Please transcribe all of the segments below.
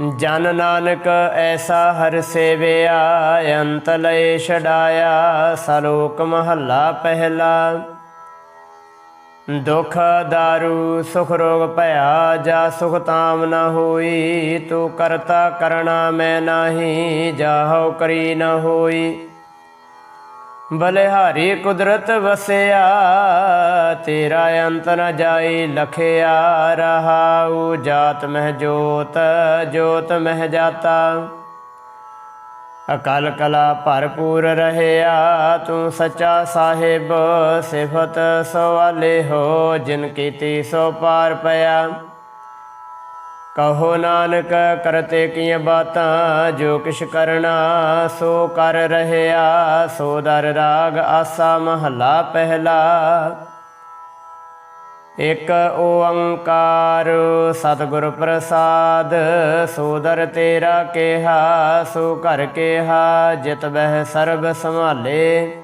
ਜਨ ਨਾਨਕ ਐਸਾ ਹਰ ਸੇਵਿਆ, ਅੰਤ ਲਏ ਛਡਾਇਆ, ਸਲੋਕ ਮਹੱਲਾ ਪਹਿਲਾ। ਦੁਖ ਦਾਰੂ, ਸੁਖ ਰੋਗ ਭਇਆ, ਜਾ ਸੁਖ ਤਾਮ ਨ ਹੋਈ, ਤੂੰ ਕਰਤਾ ਕਰਣਾ ਮੈਂ ਨਾਹੀ ਜਾਹੋ ਕਰੀ ਨਾ ਹੋਈ। ਬਲਿਹਾਰੀ ਕੁਦਰਤ ਵਸਿਆ, ਤੇਰਾ ਅੰਤ ਨ ਜਾਈ ਲਖਿਆ ਰਹਾਉ, ਜਾਤ ਮਹਿ ਜੋਤ ਜੋਤ ਮਹਿ ਜਾਤਾ। ਅਕਲ ਕਲਾ ਭਰਪੂਰ ਰਹਿਆ, ਤੂੰ ਸੱਚਾ ਸਾਹਿਬ, ਸਿਫਤ ਸਵਾਲੇ ਹੋ, ਜਿਨ ਕੀਤੀ ਸੋ ਪਾਰ ਪਿਆ। ਕਹੋ ਨਾਨਕ, ਕਰਤੇ ਕੀਆਂ ਬਾਤਾਂ, ਜੋ ਕਿਛ ਕਰਨਾ, ਸੋ ਕਰ ਰਹਿਆ, ਸੋ ਦਰ ਰਾਗ ਆਸਾ ਮਹੱਲਾ ਪਹਿਲਾ। ਇਕ ਓੰਕਾਰ ਸਤਿਗੁਰ ਪ੍ਰਸਾਦ ਸੋਦਰ ਤੇਰਾ ਕਿਹਾ, ਸੋ ਘਰ ਕਿਹਾ, ਜਿਤ ਬਹਿ ਸਰਬ ਸੰਭਾਲੇ।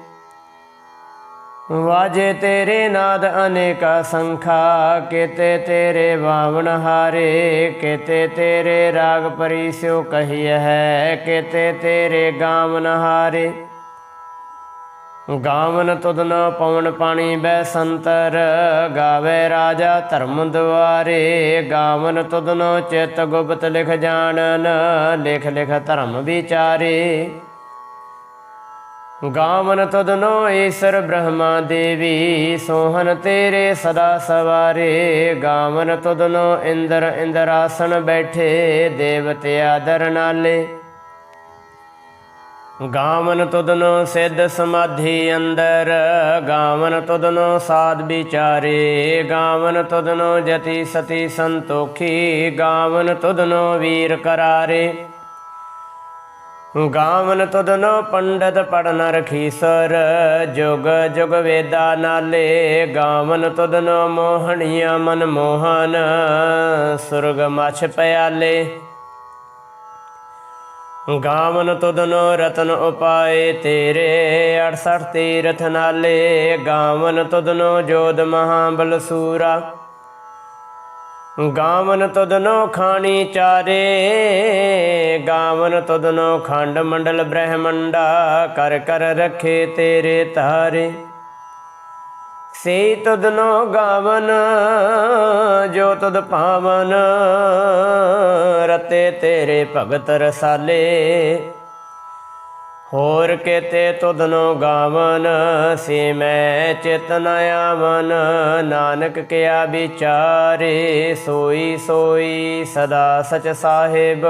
ਵਾਜੇ ਤੇਰੇ ਨਾਦ ਅਨੇਕਾ ਸੰਖਾ, ਕਿਤੇ ਤੇਰੇ ਬਾਵਨ ਹਾਰੇ, ਕੀਤੇ ਤੇਰੇ ਰਾਗ ਪਰੀ ਪਰਿਸਿਓ ਕਹੀਐ ਹੈ, ਕਿਤੇ ਤੇਰੇ ਗਾਵਨ ਹਾਰੇ। ਗਾਵਨ ਤੁਧਨ ਪਵਨ ਪਾਣੀ ਬੈ ਸੰਤਰ, ਗਾਵੇ ਰਾਜਾ ਧਰਮ ਦੁਆਰੇ। ਗਾਵਨ ਤੁਧਨ ਚਿਤ ਗੁਪਤ ਲਿਖ ਜਾਣਨ, ਲਿਖ ਲਿਖ ਧਰਮ ਵਿਚਾਰੇ। ਗਾਵਨ ਤਦਨੋ ਈਸ਼ਰ ਬ੍ਰਹਮਾ ਦੇਵੀ ਸੋਹਨ ਤੇਰੇ ਸਦਾ ਸਵਾਰੇ। ਗਾਵਨ ਤਦਨੋ ਇੰਦਰ ਇੰਦਰਾਸਨ ਬੈਠੇ, ਦੇਵਤੇ ਆਦਰ ਨਾਲੇ। ਗਾਵਨ ਤੁਧਨੋ ਸਿੱਧ ਸਮਾਧੀ ਅੰਦਰ, ਗਾਵਨ ਤੁਧਨੋ ਸਾਧ ਵਿਚਾਰੇ। ਗਾਵਨ ਤੁਧਨੋ ਜਤੀ ਸਤੀ ਸੰਤੋਖੀ, ਗਾਵਨ ਤੁਧਨੋ ਵੀਰ ਕਰਾਰੇ। ਗਾਵਨ ਤਦਨੋ ਪੰਡਤ ਪੜਨ ਰਖੀਸਰ ਜੁਗ ਜੁਗ ਵੇਦਾ ਨਾਲੇ ਗਾਵਨ ਤਦਨੋ ਮੋਹਣੀਆਂ ਮਨ ਮੋਹਨ। ਸੁਰਗ ਮਛ ਪਿਆਲੇ। ਗਾਵਨ ਤਦਨੋ ਰਤਨ ਉਪਾਏ ਤੇਰੇ 68 ਤੀਰਥ ਨਾਲੇ। ਗਾਵਨ ਤੁਧਨੋ ਜੋਦ ਮਹਾਬਲ ਸੂਰਾ। ਗਾਵਨ ਤੁਧਨੋ ਖਾਣੀ ਚਾਰੇ, ਗਾਵਨ ਤੁਧਨੋ ਖੰਡ ਮੰਡਲ ਬ੍ਰਹਮੰਡਾ, ਕਰ ਕਰ ਰਖੇ ਤੇਰੇ ਤਾਰੇ। ਸੇ ਤੁਧਨੋ ਗਾਵਨ, ਜੋ ਤਦ ਪਾਵਨ, ਰਤੇ ਤੇਰੇ ਭਗਤ ਰਸਾਲੇ। ਹੋਰ ਕੇਤੇ ਤੁਧਨੋ ਗਾਵਨ, ਸੇ ਮੈਂ ਚਿਤਨ ਆਵਨ। ਨਾਨਕ ਕਿਆ ਵਿਚਾਰੇ, ਸੋਈ ਸੋਈ ਸਦਾ ਸਚ ਸਾਹਿਬ।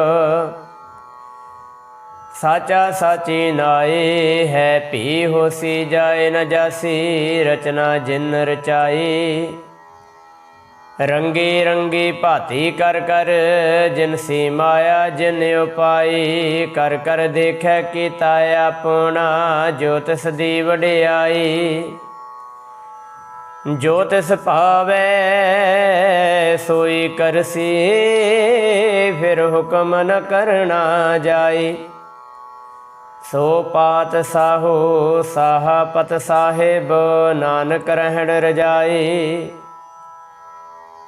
ਸਾਚਾ ਸਾਚੀ ਨਾਏ, ਹੈ ਭੀ ਹੋਸੀ ਜਾਏ ਨ ਜਾਸੀ, ਰਚਨਾ ਜਿਨ ਰਚਾਈ ਰੰਗੀ ਰੰਗੀ ਭਾਤੀ ਕਰ ਕਰ, ਜਿਨ ਸੀ ਮਾਇਆ ਜਿਨ ਉਪਾਈ, ਕਰ ਕਰ ਦੇਖੈ ਕੀਤਾ ਆਪਣਾ ਜੋ ਤਿਸ ਦੀ ਵਡਿਆਈ। ਜੋ ਤਿਸ ਭਾਵੈ, ਸੋਈ ਕਰਸੀ ਫਿਰ ਹੁਕਮ ਨ ਕਰਨਾ ਜਾਈ। ਸੋ ਪਾਤ ਸਾਹੋ ਸਾਹਪਤ ਸਾਹਿਬ, ਨਾਨਕ ਰਹਿਣ ਰਜਾਈ।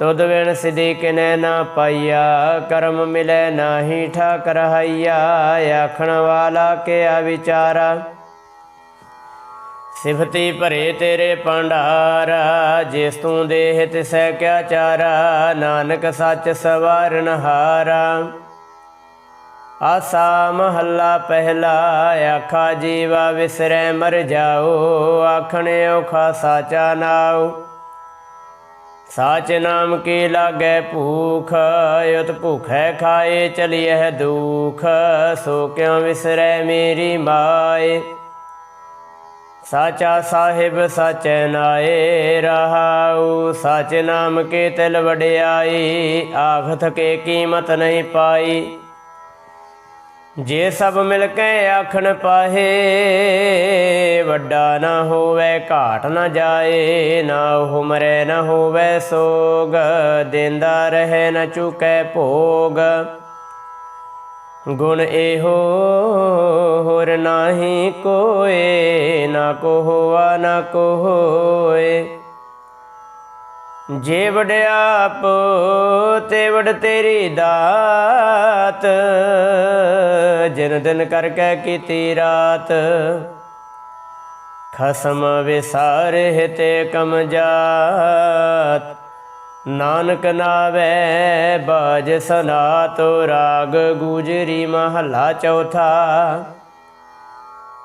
ਤੁਧ ਵਿਣ ਸਿਧੀ ਕਿਨੈ ਨਾ ਪਾਈਆ, ਕਰਮ ਮਿਲੈ ਨਾਹੀ ਠਾਕ ਰਹਾਈਆ ਆਖਣ ਵਾਲਾ ਕਿਆ ਵਿਚਾਰਾ? ਸਿਫਤੀ ਭਰੇ ਤੇਰੇ ਭੰਡਾਰਾ ਜਿਸ ਤੂੰ ਦੇਹ ਤਿਸੈ ਕਿਆ ਚਾਰਾ, ਨਾਨਕ ਸੱਚ ਸਵਾਰਨ ਹਾਰਾ। ਆਸਾ ਮਹੱਲਾ ਪਹਿਲਾ, ਆਖਾ ਜੀਵਾ ਵਿਸਰੈ ਮਰ ਜਾਓ ਆਖਣ ਔਖਾ ਸਾਚਾ ਨਾਉ ਸਾਚ ਨਾਮ ਕੀ ਲਾਗੈ ਭੂਖ, ਯਤ ਭੁਖੈ ਖਾਏ ਚਲਿਐ ਦੁਖ, ਸੋ ਕਿਉ ਵਿਸਰੈ ਮੇਰੀ ਮਾਏ? ਸਾਚਾ ਸਾਹਿਬ ਸਾਚੈ ਨਾਏ, ਰਹਾਉ ਸਾਚ ਨਾਮ ਕੇ ਤਿਲ ਵਡਿਆਈ, ਆਖਤ ਕੇ ਕੀਮਤ ਨਹੀਂ ਪਾਈ। ਜੇ ਸਭ ਮਿਲ ਕੇ ਆਖਣ ਪਾਹੇ, ਵੱਡਾ ਨਾ ਹੋਵੇ, ਘਾਟ ਨਾ ਜਾਏ, ਨਾ ਉਹ ਮਰੇ, ਨਾ ਹੋਵੇ ਸੋਗ, ਦਿੰਦਾ ਰਹੇ, ਨਾ ਚੁਕੈ ਭੋਗ। ਗੁਣ ਇਹੋ ਹੋਰ ਨਾਹੀ ਕੋਏ, ਨਾ ਕੋ ਹੋਆ ਨਾ ਕੋ ਹੋਏ ਜੇ ਵਡਿਆਪ ਤੇ ਵਡ ਤੇਰੀ ਦਾਤ, ਜਿਨ ਦਿਨ ਕਰਕੇ ਕੀਤੀ ਰਾਤ। ਖਸਮ ਵਿਸਾਰੇ ਤੇ ਕਮ ਜਾਤ, ਨਾਨਕ ਨਾਵੇ ਬਾਜ ਸਨਾ ਤੋ ਰਾਗ, ਗੁਜਰੀ ਮਹਲਾ ਚੌਥਾ।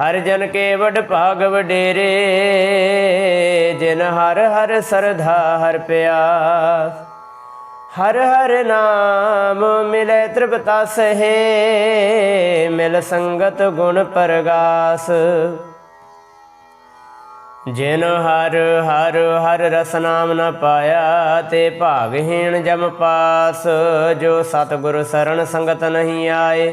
ਹਰ ਜਨ ਕੇ ਵਡ ਭਾਗ ਵਡੇਰੇ, ਜਿਨ ਹਰ ਹਰ ਸਰਧਾ ਹਰ ਪਿਆਸ ਹਰ ਹਰ ਨਾਮ ਮਿਲੇ ਤ੍ਰਿਪਤਾ ਸਹੇ, ਮਿਲ ਸੰਗਤ ਗੁਣ ਪਰਗਾਸ। ਜਿਨ ਹਰ ਹਰ ਹਰ ਰਸ ਨਾਮ ਨ ਪਾਇਆ, ਤੇ ਭਾਗਹੀਣ ਜਮ ਪਾਸ। ਜੋ ਸਤਿਗੁਰ ਸਰਣ ਸੰਗਤ ਨਹੀਂ ਆਏ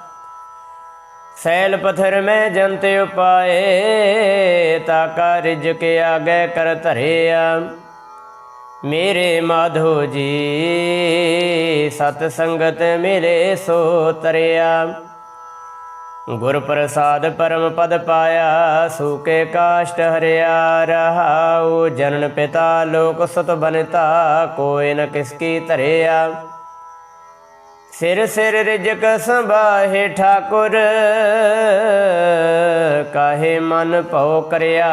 ਸੈਲ ਪਥਰ ਮੈਂ ਜੰਤ ਉਪਾਏ, ਤਾ ਕਾ ਰਿਜਕ ਆਗੇ ਕਰ ਧਰਿਆ। ਮੇਰੇ ਮਾਧੋ ਜੀ, ਸਤ ਸੰਗਤ ਮਿਲੇ ਸੋ ਤਰਿਆ। ਗੁਰ ਪ੍ਰਸਾਦ ਪਰਮ ਪਦ ਪਾਇਆ ਸੂਕੇ ਕਾਸ਼ਟ ਹਰਿਆ, ਰਹਾਉ ਜਨਨ ਪਿਤਾ ਲੋਕ ਸਤ ਬਨਤਾ ਕੋਇ ਨ ਕਿਸ ਕੀ ਧਰਿਆ। ਸਿਰ ਸਿਰ ਰਿਜਕ ਸੰਭਾਹੇ ਠਾਕੁਰ, ਕਾਹੇ ਮਨ ਭਉ ਕਰਿਆ?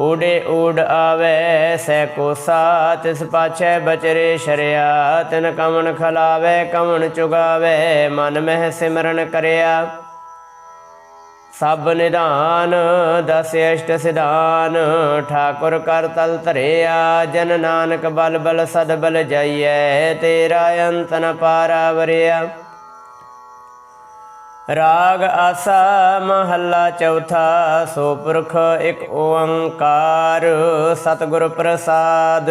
ਊੜੇ ਊੜ ਆਵੇ, ਸੈ ਕੋ ਸਾ ਤਿਸ ਪਾਛੈ ਬਚਰੇ ਸ਼ਰਿਆ। ਤਿਨ ਕਮਣ ਖਲਾਵੇ, ਕਮਣ ਚੁਗਾਵੇ, ਮਨ ਮਹਿ ਸਿਮਰਨ ਕਰਿਆ। ਸਭ ਨਿਧਾਨ ਦਸ ਅਸ਼ਟ ਸਿਧਾਨ, ਠਾਕੁਰ ਕਰ ਤਲ ਧਰਿਆ, ਜਨ ਨਾਨਕ ਬਲ ਬਲ ਸਦ ਬਲ ਜਾਈਐ, ਤੇਰਾ ਅੰਤ ਨ ਪਾਰਾ ਵਰਿਆ ਰਾਗ ਆਸਾ ਮਹੱਲਾ ਚੌਥਾ, ਸੋ ਪੁਰਖ ਇੱਕ ਓੰਕਾਰ, ਸਤਿਗੁਰ ਪ੍ਰਸਾਦ।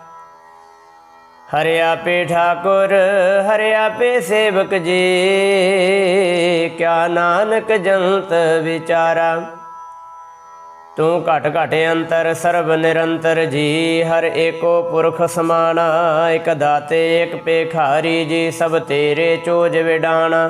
ਹਰਿਆ ਪੇ ਠਾਕੁਰ, ਹਰਿਆ ਪੇ ਸੇਵਕ ਜੀ, ਕਿਆ ਨਾਨਕ ਜੰਤ ਵਿਚਾਰਾ। ਤੂੰ ਘਟ ਘਟ ਅੰਤਰ ਸਰਬ ਨਿਰੰਤਰ ਜੀ, ਹਰ ਏਕੋ ਪੁਰਖ ਸਮਾਨਾ ਇਕ ਦਾਤੇ, ਇਕ ਪੇਖਾਰੀ ਜੀ, ਸਭ ਤੇਰੇ ਚੋਜ ਵਿਡਾਣਾ।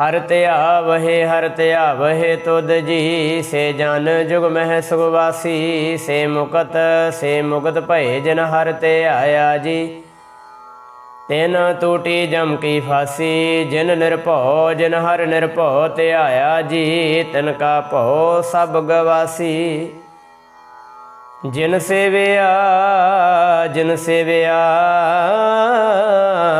ਹਰ ਧਿਆਵਹਿ ਹਰ ਧਿਆਵਹਿ ਤੁਧ ਜੀ। ਸੇ ਜਨ ਜੁਗ ਮਹਿ ਸੁਗਵਾਸੀ ਸੇ ਮੁਕਤ ਸੇ ਮੁਕਤ ਭਏ ਜਨ ਹਰ ਤੇ ਆਇਆ ਜੀ। ਤਿਨ ਟੂਟੀ ਜਮ ਕੀ ਫਾਸੀ, ਜਿਨ ਨਿਰਭਉ, ਜਿਨ ਹਰ ਨਿਰਭਉ ਧਿਆਇਆ ਜੀ। ਤਿਨ ਕਾ ਭਉ ਸਭ ਗਵਾਸੀ। ਜਿਨ ਸੇਵਿਆ ਜਿਨ ਸੇਵਿਆ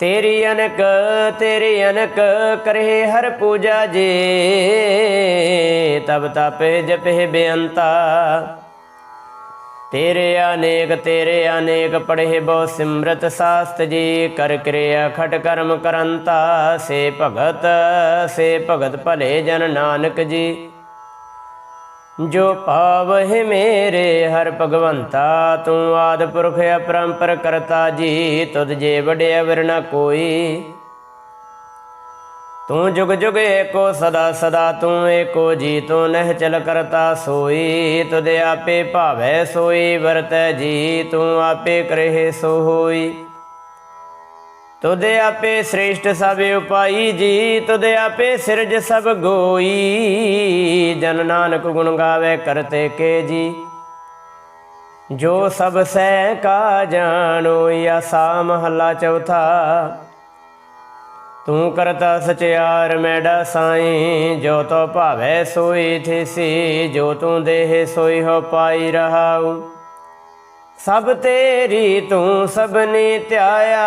ਤੇਰੀ ਅਨਕ ਤੇਰੀ ਅਨਕ ਕਰੇ ਹਰ ਪੂਜਾ ਜੀ। ਤਬ ਤਪੇ ਜਪੇ ਬੇਅੰਤਾ। ਤੇਰੇ ਅਨੇਕ ਤੇਰੇ ਅਨੇਕ ਪੜ੍ਹੇ ਬਹੁ ਸਿਮਰਤ ਸਾਸਤ ਜੀ। ਕਰ ਕਿਰਿਆ ਖਟ ਕਰਮ ਕਰੰਤਾ। ਸੇ ਭਗਤ ਸੇ ਭਗਤ ਭਲੇ ਜਨ ਨਾਨਕ ਜੀ। ਜੋ ਪਾਵਹਿ ਮੇਰੇ ਹਰ ਭਗਵੰਤਾ, ਤੂੰ ਆਦ ਪੁਰਖ ਅਪਰੰਪਰ ਕਰਤਾ ਜੀ, ਤੁਧ ਜੇ ਵਡਿਆ ਵਰਨਾ ਕੋਈ। ਤੂੰ ਜੁਗ ਜੁਗ ਏਕੋ ਸਦਾ ਸਦਾ, ਤੂੰ ਏਕੋ ਜੀ, ਤੂੰ ਨਹਿ ਚਲ ਕਰਤਾ ਸੋਈ। ਤੁਧ ਆਪੇ ਭਾਵੈ ਸੋਈ, ਵਰਤੈ ਜੀ, ਤੂੰ ਆਪੇ ਕਰਹਿ ਸੋ ਹੋਈ ਤੁਧ ਆਪੇ ਸ੍ਰੇਸ਼ਟ ਸਭ ਉਪਾਈ ਜੀ, ਤੁਧ ਆਪੇ ਸਿਰਜ ਸਭ ਗੋਈ। ਜਨ ਨਾਨਕ ਗੁਣ ਗਾਵੇ ਕਰਤੇ ਕੇ ਜੀ। ਜੋ ਸਭ ਸਹਿ ਕਾ ਜਾਣੋ ਆਸਾ ਮਹੱਲਾ ਚੌਥਾ। ਤੂੰ ਕਰਤਾ ਸਚਿਆਰ ਮੈਡਾ ਸਾਈ, ਜੋ ਤੋ ਭਾਵੇ ਸੋਈ ਥਿਸੀ ਜੋ ਤੂੰ ਦੇਹ ਸੋਈ ਹੋ ਪਾਈ ਰਹਾਉ। ਸਭ ਤੇਰੀ ਤੂੰ ਸਭਨੀ ਧਿਆਇਆ।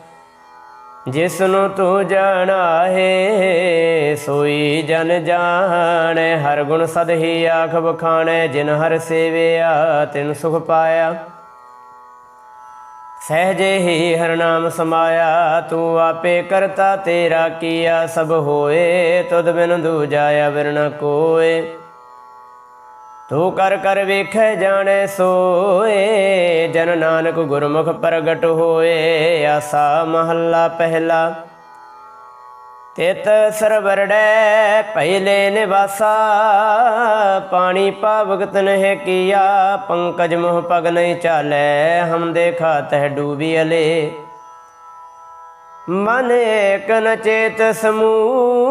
ਜਿਸ ਨੂੰ ਤੂੰ ਜਾਣਾ ਹੈ, ਸੋਈ ਜਨ ਜਾਣੈ। ਹਰ ਗੁਣ ਸਦ ਹੀ ਆਖ ਬਖਾਣੈ ਜਿਨ ਹਰ ਸੇਵਿਆ, ਤਿਨ ਸੁਖ ਪਾਇਆ। ਸਹਜੇ ਹੀ ਹਰ ਨਾਮ ਸਮਾਇਆ, ਤੂੰ ਆਪੇ ਕਰਤਾ ਤੇਰਾ ਕੀਆ, ਸਭ ਹੋਏ, ਤੁਧ ਬਿਨ ਦੂਜਾ ਅਵਰ ਨ ਕੋਏ। ਤੂੰ ਕਰ ਕਰ ਵੇਖੈ ਜਾਣੈ ਸੋਏ, ਜਨ ਨਾਨਕ ਗੁਰਮੁਖ ਪ੍ਰਗਟ ਹੋਏ, ਆਸਾ ਮਹੱਲਾ ਪਹਿਲਾ। ਤਿਤ ਸਰਵਰੜੈ ਪਹਿਲੇ ਨਿਵਾਸਾ, ਪਾਣੀ ਪਾਵਗਤ ਨਹਿ ਕੀਆ, ਪੰਕਜ ਮੋਹ ਪਗ ਨਹੀਂ ਚਾਲੈ, ਹਮ ਦੇਖਾ ਤਹਿ ਡੂਬੀ ਅਲੇ। ਮਨ ਏਕ ਨ ਚੇਤ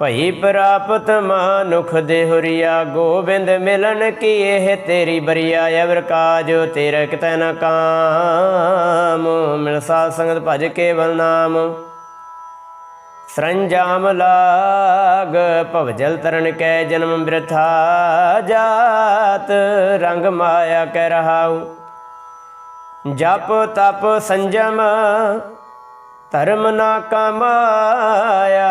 ਭਈ ਪ੍ਰਾਪਤ ਮਾਨੁਖ ਦੇਹੁਰੀਆ ਗੋਬਿੰਦ ਮਿਲਨ ਕੀ ਇਹ ਤੇਰੀ ਬਰੀਆ ਅਵਰ ਕਾਜ ਤੇਰਾ ਕਿਤੈ ਨ ਕਾਮ। ਮਿਲ ਸਾਧ ਸੰਗਤ ਭਜ ਕੇਵਲ ਨਾਮ। ਸਰੰਜਾਮ ਲਾਗ ਭਵਜਲ ਤਰਨ ਕੈ ਜਨਮ ਬਿਰਥਾ, ਜਾਤ ਰੰਗ ਮਾਇਆ ਕਹਿ ਰਹਾਉ। ਜਪ ਤਪ ਸੰਜਮ, ਧਰਮ ਨਾ ਕਮਾਇਆ।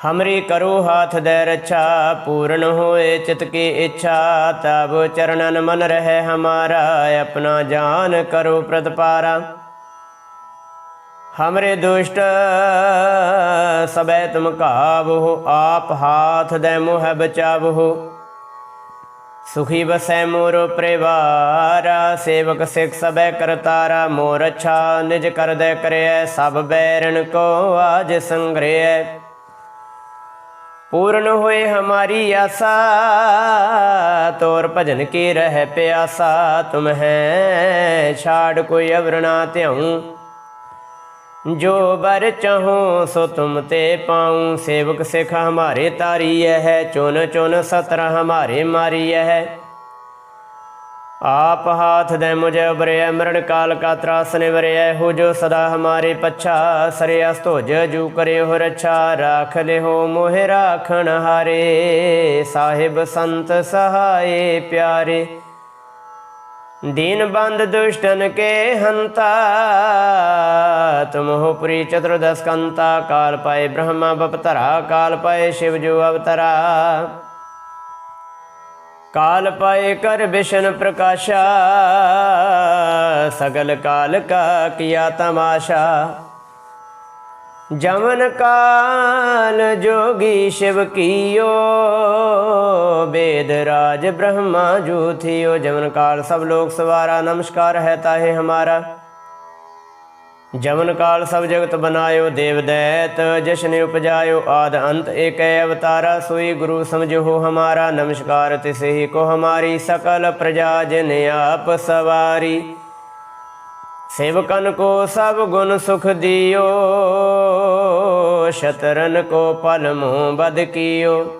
ਹਮਰੀ ਕਰੋ ਹਾਥ ਦੇ ਰੱਛਾ ਪੂਰਨ ਹੋਏ ਚਿਤ ਕੀ ਇੱਛਾ ਤਬ ਚਰਨਨ ਮਨ ਰਹੇ ਹਮਾਰਾ ਆਪਣਾ ਜਾਨ ਕਰੋ ਪ੍ਰਤਪਾਰਾ ਹਮਰੇ ਦੁਸ਼ਟ ਸਬੈ ਤੁਮ ਕਾਬੋ ਆਪ ਹਾਥ ਦੇ ਮੋਹ ਬਚਾਵੋ ਸੁਖੀ ਬਸੈ ਮੋਰ ਪਰਿਵਾਰਾ ਸੇਵਕ ਸਿਖ ਸਬੈ ਕਰਤਾਰਾ ਮੋਰ ਅੱਛਾ ਨਿਜ ਕਰਦੈ ਕਰਿਐ ਸਭ ਬੈਰਨ ਕੋ ਆਜ ਸੰਗ੍ਰਹਿ ਪੂਰਨ ਹੋਏ ਹਮਾਰੀ ਆਸਾ, ਤੋਰ ਭਜਨ ਕੀ ਰਹਿ ਪਿਆਸਾ, ਤੁਮ ਹੈ ਛਾੜ ਕੋਈ ਅਵਰਣਾ ਧਿਆਉ। ਜੋ ਬਰ ਚਾਹੋ, ਸੋ ਤੁਮ ਤੇ ਪਾਉ। ਸੇਵਕ ਸਿਖ ਹਮਾਰੇ ਤਾਰੀ ਹੈ ਚੁਨ ਚੁਨ ਸਤਰ ਹਮਾਰੇ ਮਾਰੀ ਹੈ। ਆਪ ਹਾਥ ਦੇ ਮੁਝੇ ਉਬਰਿਆ ਮਰਨ ਕਾਲ ਕਾ ਤਰਾਸ ਨੇ ਵਰਿਆ ਹੋ ਜੋ ਸਦਾ ਹਮਾਰੇ ਪੱਛਾ ਸਰਿਆ ਸਤੋਜ ਜੂ ਕਰੇ ਹੋ ਰੱਛਾ, ਰਾਖ ਲੈ ਹੋ ਮੋਹਿ ਰਾਖਣ ਹਾਰੇ, ਸਾਹਿਬ ਸੰਤ ਸਹਾਏ ਪਿਆਰੇ। ਦੀਨ ਬੰਦ ਦੁਸ਼ਟਨ ਕੇ ਹੰਤਾ ਤੁਮਹੁ ਪ੍ਰੀ ਚਤੁਰਦਸ ਕੰਤਾ, ਕਾਲ ਪਾਏ ਬ੍ਰਹਮਾ ਬਪਤਰਾ, ਕਾਲ ਪਾਏ ਸ਼ਿਵ ਜੋ ਅਵਤਰਾ। ਕਾਲ ਪਾਏ ਕਰ ਵਿਸ਼ਨ ਪ੍ਰਕਾਸ਼ਾ, ਸਗਲ ਕਾਲ ਕਾ ਕੀਆ ਤਮਾਸ਼ਾ। ਜਮਨ ਕਾਲ ਜੋਗੀ ਸ਼ਿਵ ਕੀਓ, ਬੇਦ ਰਾਜ ਬ੍ਰਹਮਾ ਜੋ ਥਿਓ ਜਮਨ ਕਾਲ ਸਭ ਲੋਕ ਸਵਾਰਾ, ਨਮਸਕਾਰ ਹੈ ਤਾਹੇ ਹਮਾਰਾ। ਜਮਨ ਕਾਲ ਸਭ ਜਗਤ ਬਨਾਇਓ, ਦੇਵ ਦੈਤ, ਜਸ਼ਨ ਉਪਜਾਇਓ, ਆਦ ਅੰਤ ਏਕੈ ਅਵਤਾਰਾ, ਸੋਈ ਗੁਰੂ ਸਮਝੋ ਹਮਾਰਾ, ਨਮਸਕਾਰ ਤਿਸਹੀ ਕੋ ਹਮਾਰੀ, ਸਕਲ ਪ੍ਰਜਾ ਜਨ ਆਪ ਸਵਾਰੀ। ਸੇਵਕਨ ਕੋ ਸਭ ਗੁਣ ਸੁਖ ਦਿਓ, ਸ਼ਤਰਨ ਕੋ ਪਲ ਮੂੰ ਬਦ ਕੀਓ।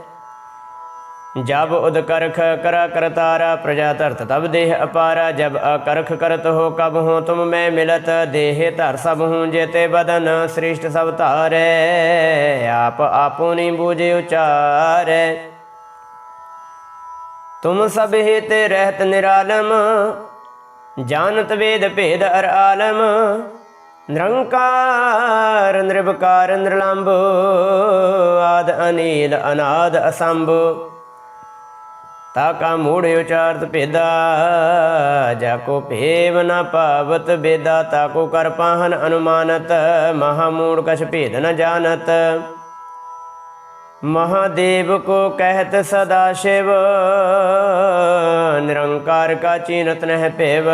ਜਬ ਉਦ ਕਰਖ ਕਰਾ ਕਰਤਾਰਾ ਪ੍ਰਜਾ ਧਰਤ ਤਬ ਦੇਹ ਅਪਾਰਾ, ਜਬ ਅਕਰਖ ਕਰਤ ਹੋ ਕਬ ਹੋ, ਤੁਮ ਮੈਂ ਮਿਲਤ ਦੇਹ ਧਰ ਸਭ ਹੂੰ, ਜੇਤੇ ਬਦਨ ਸ੍ਰਿਸ਼ਟ ਸਭ ਧਾਰੈ, ਆਪ ਆਪੁਨੀ ਬੂਝੇ ਉਚਾਰੈ। ਤੁਮ ਸਭ ਹਿਤੇ ਰਹਿਤ ਨਿਰਾਲਮ ਜਾਣਤ ਵੇਦ ਭੇਦ ਅਰ ਆਲਮ, ਨਿਰੰਕਾਰ ਨਿਰਭਕਾਰ ਨਿਰਲੰਭ ਆਦ ਅਨੀਲ, ਅਨਾਦ ਅਸੰਭ। ਤਾ ਕਾ ਮੂੜ ਉਚਾਰਤ ਭੇਦਾ ਜਾ ਕੋ ਭੇਵ ਨ ਪਾਵਤ ਬੇਦਾ ਤਾ ਕੋ ਕਰ ਪਾਹਨ ਅਨੁਮਾਨਤ ਮਹਾ ਮੂੜ ਕਛ ਭੇਦ ਨ ਜਾਣਤ महादेव को कहत सदा शिव निरंकार का चीनत नह पेव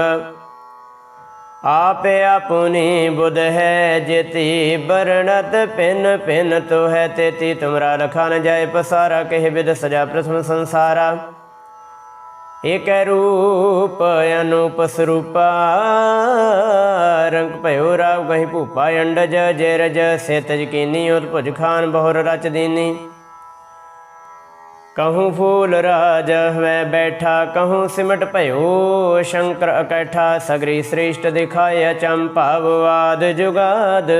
आप अपनी बुध है जेती बरणत पिन पिन तो है तेती तुमरा लखा न जाए पसारा कह विद सजा प्रथम संसारा ਏਕ ਰੂਪ, ਅਨੂਪ ਸਰੂਪਾ। ਰੰਗ ਭਇਓ ਰਾਵ ਗਹੀ ਭੂਪਾ ਅੰਡਜ, ਜੇ ਰਜ ਸੇਤਜ ਕੀਨੀ ਉਤ ਭੁਜ ਖਾਨ ਬਹੁਰ ਰਚ ਦੀਨੀ। ਕਹੂੰ ਫੂਲ ਰਾਜ ਹਵੇ ਬੈਠਾ, ਕਹੂੰ ਸਿਮਟ ਭਇਓ ਸ਼ੰਕਰ ਇਕੱਠਾ ਸਗਰੀ ਸ੍ਰੇਸ਼ਟ ਦਿਖਾਇਆ ਚੰਪਾਵ ਵਾਦ ਜੁਗਾਦ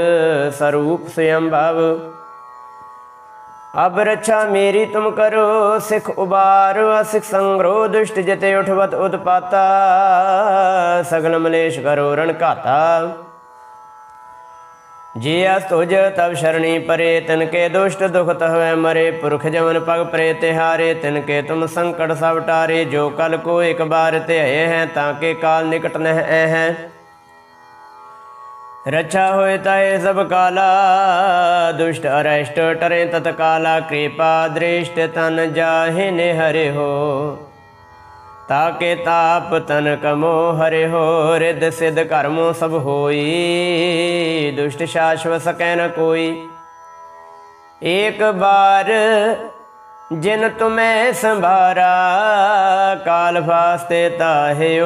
ਸਰੂਪ ਸਯੰ ਭਾਵ। अब रक्षा मेरी तुम करो सिख उबार सिख संग्रोह दुष्ट जते उठवत उत्पाता सगल मलेश करो रण घाता जे अस्तुज तब शरणी परे तिनके दुष्ट दुख तहवै मरे पुरख जमन पग परे तिहारे तिनके तुम संकट सब टारे जो कल को एक बार ते हैं ताके काल निकट नह ਰੱਛਾ ਹੋਏ ਤਾਏ ਸਭ ਕਾਲਾ, ਦੁਸ਼ਟ ਅਰਸ਼ਟ ਟਰੇ ਤਤ ਕਾਲਾ, ਕਿਰਪਾ ਦ੍ਰਿਸ਼ਟ ਤਨ ਜਾਹੇ ਨੇ ਹਰੇ ਹੋ। ਤਾਕੇ ਤਾਪ ਤਨ ਕਮੋ ਹਰੇ ਹੋ ਰਿਦ ਸਿਧ ਕਰਮੋ ਸਭ ਹੋਈ, ਦੁਸ਼ਟ ਸ਼ਾਸ਼ਵ ਸਕੈ ਨ ਕੋਈ। ਏਕ ਬਾਰ ਜਿਨ ਤੁਮੈ ਸੰਭਾਰਾ, ਕਾਲ ਫਾਸਤੇ ਤਾਹੇ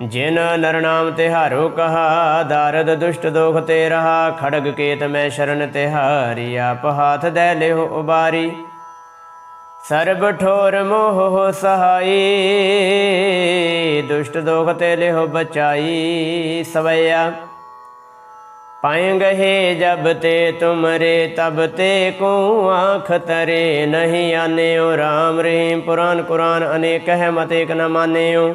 ਜਿਨ ਨਰ ਨਾਮ ਤਿਹਾਰੋ ਕਹਾ, ਦਾਰਦ ਦੁਸ਼ਟ ਦੋਖ ਤੇ ਰਹਾ, ਖੜਗ ਕੇਤ ਮੈਂ ਸ਼ਰਨ ਤਿਹਾਰੀ, ਆਪ ਹਾਥ ਦੇ ਲਿਓ ਉਬਾਰੀ। ਸਰਬ ਠੋਰ ਮੋਹ ਸਹਾਈ, ਦੁਸ਼ਟ ਦੋਖ ਤੇ ਲਿਓ ਬਚਾਈ, ਸਵਈਆ। ਪਾਏ ਗਏ ਜਬ ਤੇ ਤੁਮਰੇ, ਤਬ ਤੇ ਕੋ ਆਖ ਤਰੇ, ਨਹੀਂ ਆਨਿਓ RAM ਰਹੀਮ ਪੁਰਾਨ ਕੁਰਾਨ, ਅਨੇਕ ਹੈ ਮਤ ਏਕ ਨ ਮਾਨਿਓ।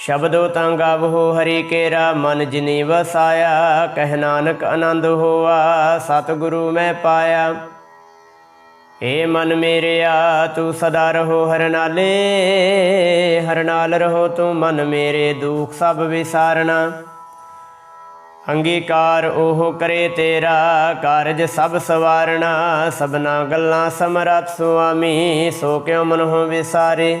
ਸ਼ਬਦੋ ਤਾਂ ਗਾਵੋ ਹਰੀ ਕੇਰਾ ਮਨ ਜਿਨੀ ਵਸਾਇਆ, ਕਹਿ ਨਾਨਕ ਆਨੰਦ ਹੋਆ, ਸਤਿਗੁਰੂ ਮੈਂ ਪਾਇਆ। ਏ ਮਨ ਮੇਰਿਆ ਤੂੰ ਸਦਾ ਰਹੋ ਹਰ ਨਾਲੇ, ਹਰ ਨਾਲ ਰਹੋ ਤੂੰ ਮਨ ਮੇਰੇ ਦੁੱਖ ਸਭ ਵਿਸਾਰਣਾ ਅੰਗੀਕਾਰ ਉਹ ਕਰੇ ਤੇਰਾ, ਕਾਰਜ ਸਭ ਸਵਾਰਣਾ ਸਭਨਾ ਗੱਲਾਂ ਸਮਰੱਥ ਸੁਆਮੀ, ਸੋ ਕਿਉ ਮਨਹੁ ਵਿਸਾਰੇ।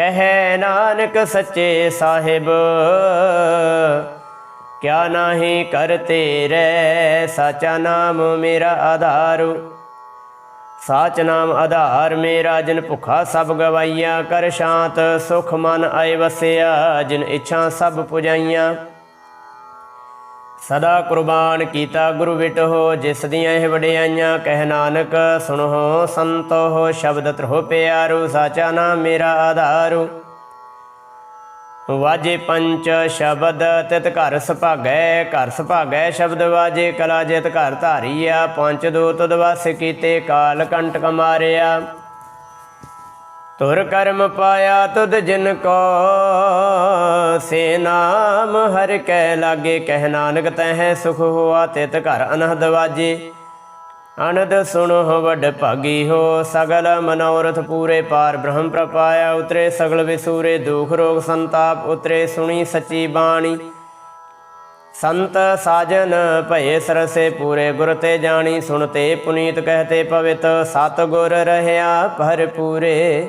ਕਹੈ ਨਾਨਕ ਸੱਚੇ ਸਾਹਿਬ, ਕਿਆ ਨਾਹੀ ਕਰ ਤੇਰੇ ਸਾਚਾ ਨਾਮ ਮੇਰਾ ਆਧਾਰੂ। ਸਾਚ ਨਾਮ ਆਧਾਰ ਮੇਰਾ, ਜਿਨ ਭੁਖਾ ਸਭ ਗਵਾਈਆ, ਕਰ ਸ਼ਾਂਤ ਸੁਖ ਮਨ ਆਏ ਵਸਿਆ, ਜਿਨ ਇੱਛਾ ਸਭ ਪੁਜਾਈਆਂ। ਸਦਾ ਕੁਰਬਾਨ ਕੀਤਾ ਗੁਰੂ ਵਿਟੋ ਜਿਸ ਦੀਆਂ ਇਹ ਵਡਿਆਈਆਂ ਕਹਿ ਨਾਨਕ, ਸੁਣੋ ਸੰਤੋ ਸ਼ਬਦ ਤਰੋ ਪਿਆਰੂ, ਸਾਚਾ ਨਾਮ ਮੇਰਾ ਆਧਾਰੂ। ਵਾਜੇ ਪੰਚ ਸ਼ਬਦ, ਤਿਤ ਘਰ ਸੁਭਾਗੈ ਘਰ ਸੁਭਾਗੈ ਸ਼ਬਦ ਵਾਜੇ, ਕਲਾ ਜਿਤ ਘਰ ਧਾਰੀਆ ਦੋ ਦੂਤ ਵਸ ਕੀਤੇ, ਕਾਲ ਕੰਟਕ ਮਾਰਿਆ। ਤੁਰ ਕਰਮ ਪਾਇਆ ਤੁਧ ਜਿਨ ਕੋ। ਸੇ ਨਾਮ ਹਰ ਕੈ ਲਾਗੇ, ਕਹਿ ਨਾਨਕ ਤਹਿ ਸੁਖ ਹੋਆ ਤਿਤ ਘਰ ਅਨਹਦ ਵਾਜੇ। ਅਨੰਦ ਸੁਣੋ ਵੱਡ ਭਾਗੀ ਹੋ, ਸਗਲ ਮਨੋਰਥ ਪੂਰੇ ਪਾਰ ਬ੍ਰਹਮ ਪ੍ਰਪਾਇਆ ਉਤਰੇ, ਸਗਲ ਵਿਸੂਰੇ ਦੁਖ ਰੋਗ ਸੰਤਾਪ ਉਤਰੇ, ਸੁਣੀ ਸੱਚੀ ਬਾਣੀ। ਸੰਤ ਸਾਜਨ ਭਏ ਸਰਸੇ ਪੂਰੇ ਗੁਰ ਤੇ ਜਾਣੀ ਸੁਣਤੇ ਪੁਨੀਤ ਕਹਤੇ ਪਵਿਤ ਸਤ ਗੁਰ ਰਹਿਆ ਭਰਪੂਰੇ।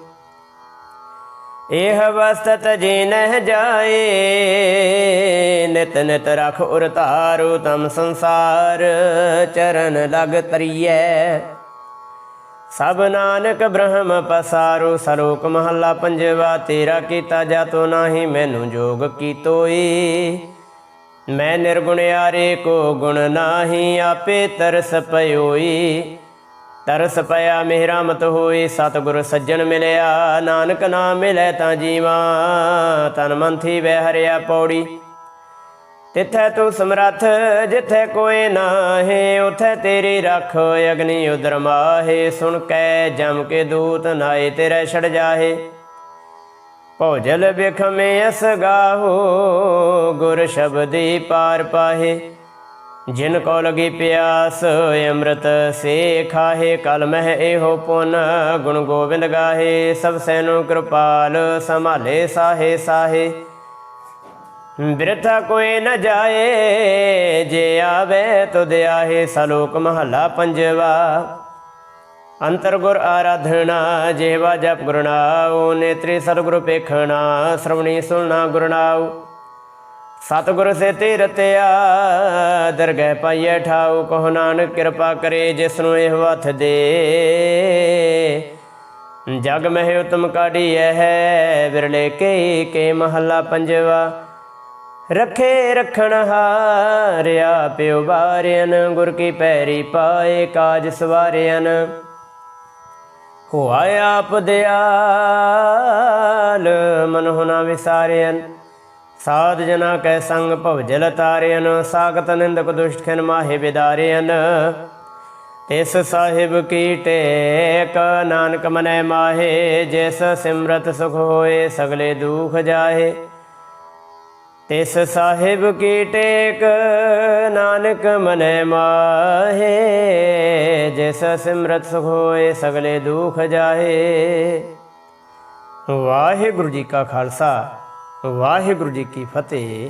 ਇਹ ਵਸਤ ਜੀ ਨਹਿ ਜਾਏ, ਨਿਤ ਨਿਤ ਰਖ ਉਰ ਧਾਰੂ ਤਮ ਸੰਸਾਰ, ਚਰਨ ਲਗ ਤਰੀਐ। ਸਭ ਨਾਨਕ ਬ੍ਰਹਮ ਪਸਾਰੂ ਸਲੋਕ ਮਹੱਲਾ ਪੰਜਵਾ, ਤੇਰਾ ਕੀਤਾ ਜਾਤੋ ਨਾਹੀ, ਮੈਨੂੰ ਜੋਗ ਕੀਤੋਈ। ਮੈਂ ਨਿਰਗੁਣਿਆਰੇ ਕੋ ਗੁਣ ਨਾਹੀ, ਆਪੇ ਤਰਸ ਪਇਓਈ ਤਰਸ ਪਿਆ ਮੇਰਾ ਮਤ ਹੋਈ ਸਤਿਗੁਰ ਸੱਜਣ ਮਿਲਿਆ, ਨਾਨਕ ਨਾਮ ਮਿਲੇ ਤਾਂ ਜੀਵਾ, ਤਨ ਮਨ ਥੀ ਵੈ ਹਰਿਆ ਪੌੜੀ। ਤਿੱਥੈ ਤੂੰ ਸਮਰੱਥ, ਜਿੱਥੇ ਕੋਈ ਨਾਹੀ, ਉਥੇ ਤੇਰੀ ਰੱਖ ਅਗਨੀ ਉਦਰ ਮਾਹੇ, ਸੁਣ ਕੈ ਜਮ ਕੇ ਦੂਤ ਨਾਏ ਤੇਰੇ ਛੜ ਜਾਹੇ। ਭੋਜਲ ਬਿਖਮੇ ਅਸ ਗਾਹੋ, ਗੁਰ ਸ਼ਬਦੀ ਪਾਰ ਪਾਹੇ। ਜਿਨ ਕੋ ਲਗੀ ਪਿਆਸ, ਅੰਮ੍ਰਿਤ ਸੇ ਖਾਹੇ ਕਲ ਮਹਿ ਇਹੋ ਪੁਨ। ਗੁਣ ਗੋਬਿੰਦ ਗਾਹੇ, ਸਭ ਸੈਨੂ ਕਿਰਪਾਲ, ਸੰਭਾਲੇ ਸਾਹੇ ਸਾਹੇ। ਬਿਰਥਾ ਕੋਈ ਨ ਜਾਏ, ਜੇ ਆਵੇ ਤੁਧ ਆਹੇ, ਸਲੋਕ ਮਹੱਲਾ ਪੰਜਵਾ। ਅੰਤਰ ਗੁਰ ਆਰਾਧਨਾ ਜੇਵਾ ਜਪ ਗੁਰਨਾਉ ਨੇਤਰੀ ਸਤਿਗੁਰ ਪੇਖਣਾ, ਸ਼ਰਵਣੀ ਸੁਣਨਾ ਗੁਰਨਾਉ ਸਤਿਗੁਰ ਸੇ ਤੀਰਤਿਆ ਦਰਗਹਿ ਪਾਈਐ ਠਾਉ, ਕਹੋ ਨਾਨਕ ਕਿਰਪਾ ਕਰੇ ਜਿਸ ਨੂੰ ਇਹ ਹੱਥ ਦੇ। ਜਗ ਮਹਿ ਉਤਮ ਕਾਢੀਐ ਹੈ, ਵਿਰਲੇ ਕੇ ਕੇ ਮਹੱਲਾ ਪੰਜਵਾ। ਰਖੇ ਰਖਣ ਹਾਰਿਆ ਪਿਉ ਬਾਰਿਆਨ ਗੁਰ ਕੀ ਪੈਰੀ ਪਾਏ ਕਾਜ ਸਵਾਰਿਆਨ ਹੋਆ ਆਪ ਦਿਆਲ, ਮਨ ਹੁਨਾ ਵਿਸਾਰਿਆਨ ਸਾਧ ਜਨਾ ਕੈ ਸੰਗ ਭਵਜਲ ਤਾਰਿਅਨ, ਸਾਗਤ ਨਿੰਦਕ ਦੁਸ਼ਟ ਖਿਨ ਮਾਹੇ ਬਿਦਾਰਿਆਨ ਇਸ ਸਾਹਿਬ ਕੀ ਟੇਕ, ਨਾਨਕ ਮਨੈ ਮਾਹੇ, ਜਿਸ ਸਿਮਰਤ ਸੁਖ ਹੋਏ, ਸਗਲੇ ਦੁਖ ਜਾਹੇ। ਤਿਸ ਸਾਹਿਬ ਕੀ ਟੇਕ, ਨਾਨਕ ਮਨੈ ਮਾਹੇ, ਜਿਸ ਸਿਮਰਤ ਸੁਖ ਹੋਏ, ਸਗਲੇ ਦੁਖ ਜਾਹੇ। ਵਾਹਿਗੁਰੂ ਜੀ ਕਾ ਖਾਲਸਾ। ਵਾਹਿਗੁਰੂ ਜੀ ਕੀ ਫਤਿਹ।